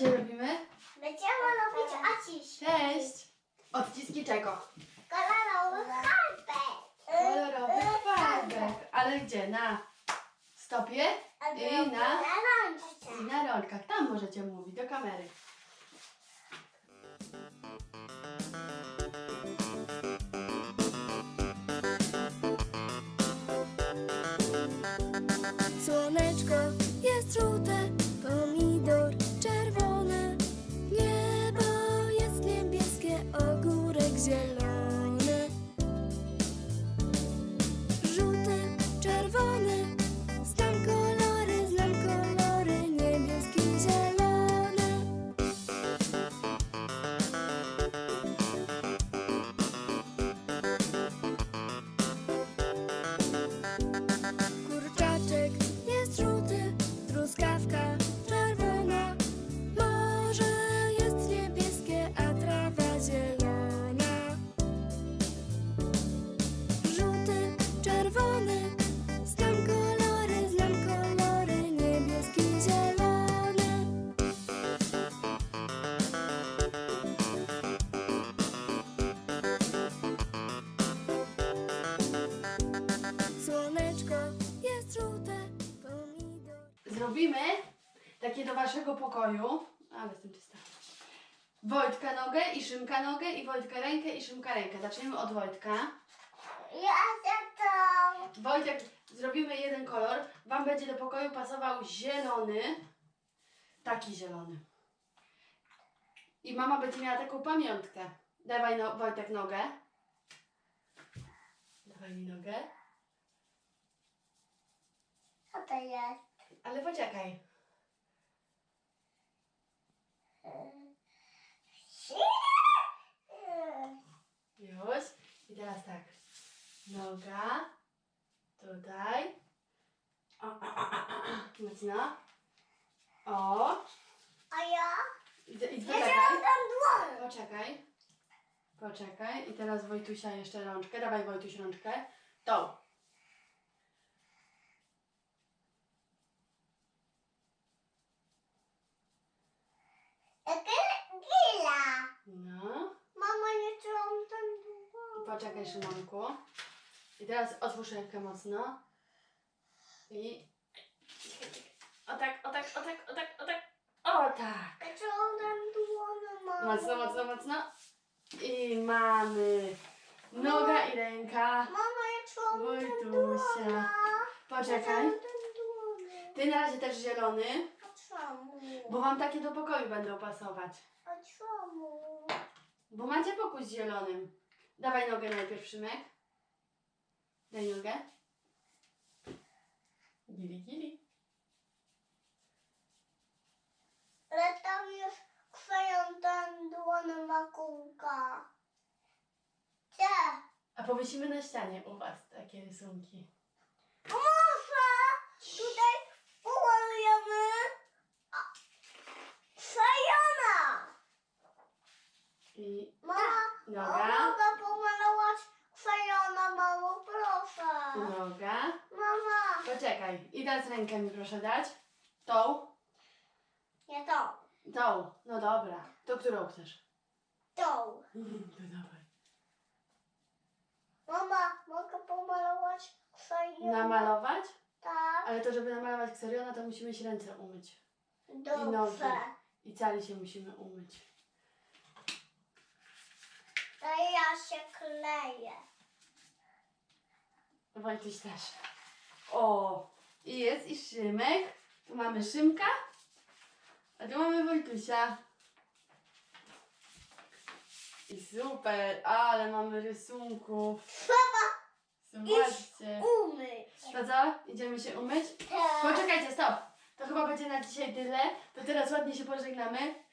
dzisiaj robimy? Będziemy robić odcisk. Cześć! Odciski czego? Kolorowy farbek. Kolorowych farbek. Ale gdzie? Na stopie i na, i na rączkach. Tam możecie mówić, do kamery. Truskawka czerwona, morze jest niebieskie, a trawa zielona. Żółty, czerwony, znam kolory, znam kolory, niebieski, zielony. Słoneczko jest żółte. Zrobimy takie do waszego pokoju. Ale jestem czysta. Wojtka nogę i Szymka nogę i Wojtka rękę i Szymka rękę. Zaczniemy od Wojtka. Ja za to. Wojtek, zrobimy jeden kolor. Wam będzie do pokoju pasował zielony. Taki zielony. I mama będzie miała taką pamiątkę. Dawaj no, Wojtek nogę. Dawaj mi nogę. Co to jest? Ale poczekaj. Już. I teraz tak. Noga. Tutaj. O, o, o, o, o. Mocno. O. A ja? I, i Ja poczekaj. mam tam dłoń. Poczekaj. Poczekaj. I teraz Wojtusia jeszcze rączkę. Dawaj Wojtuś rączkę. Tą. Gila. No. Mama, nie czułam tam dłoń. Poczekaj Szymonku. I teraz otwórz rękę mocno. I... O tak, o tak, o tak, o tak, o tak. O tak. Ja czułam tam dłoń, mama. Mocno, mocno, mocno. I mamy noga i ręka. Mama, ja czułam tam Wojtusia. dłoń. Poczekaj. Ty na razie też zielony, czemu? bo wam takie do pokoju będą pasować. A czemu? Bo macie pokój z zielonym. Dawaj nogę najpierw, Szymek. Daj nogę. Gili, gili. Ale tam już chwają tam dłoń makółka. Gdzie? A powiesimy na ścianie u was takie rysunki. Może tutaj pomalujemy a, Krajona. I Mama, Noga. mogę pomalować krajona, mamo, proszę. noga. Mama. Poczekaj. I teraz rękę mi proszę dać. Tą. Nie tą, Tą. No dobra. To którą chcesz? tą. To dawaj. Mama, mogę pomalować krajona? Namalować? Tak, Ale to, żeby namalować kseriona, to musimy się ręce umyć. I nogi. dobrze. I cali się musimy umyć. To ja się kleję. Wojtyś też. O! I jest i Szymek. Tu mamy Szymka. A tu mamy Wojtusia. I super, ale mamy rysunków. Trzeba Zobaczcie. umyć. To co? Idziemy się umyć? Tak. Poczekajcie, stop! To chyba będzie na dzisiaj tyle. To teraz ładnie się pożegnamy.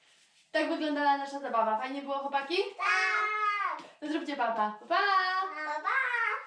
Tak wyglądała nasza zabawa. Fajnie było, chłopaki? Tak. To zróbcie baba. Pa! pa. pa, pa.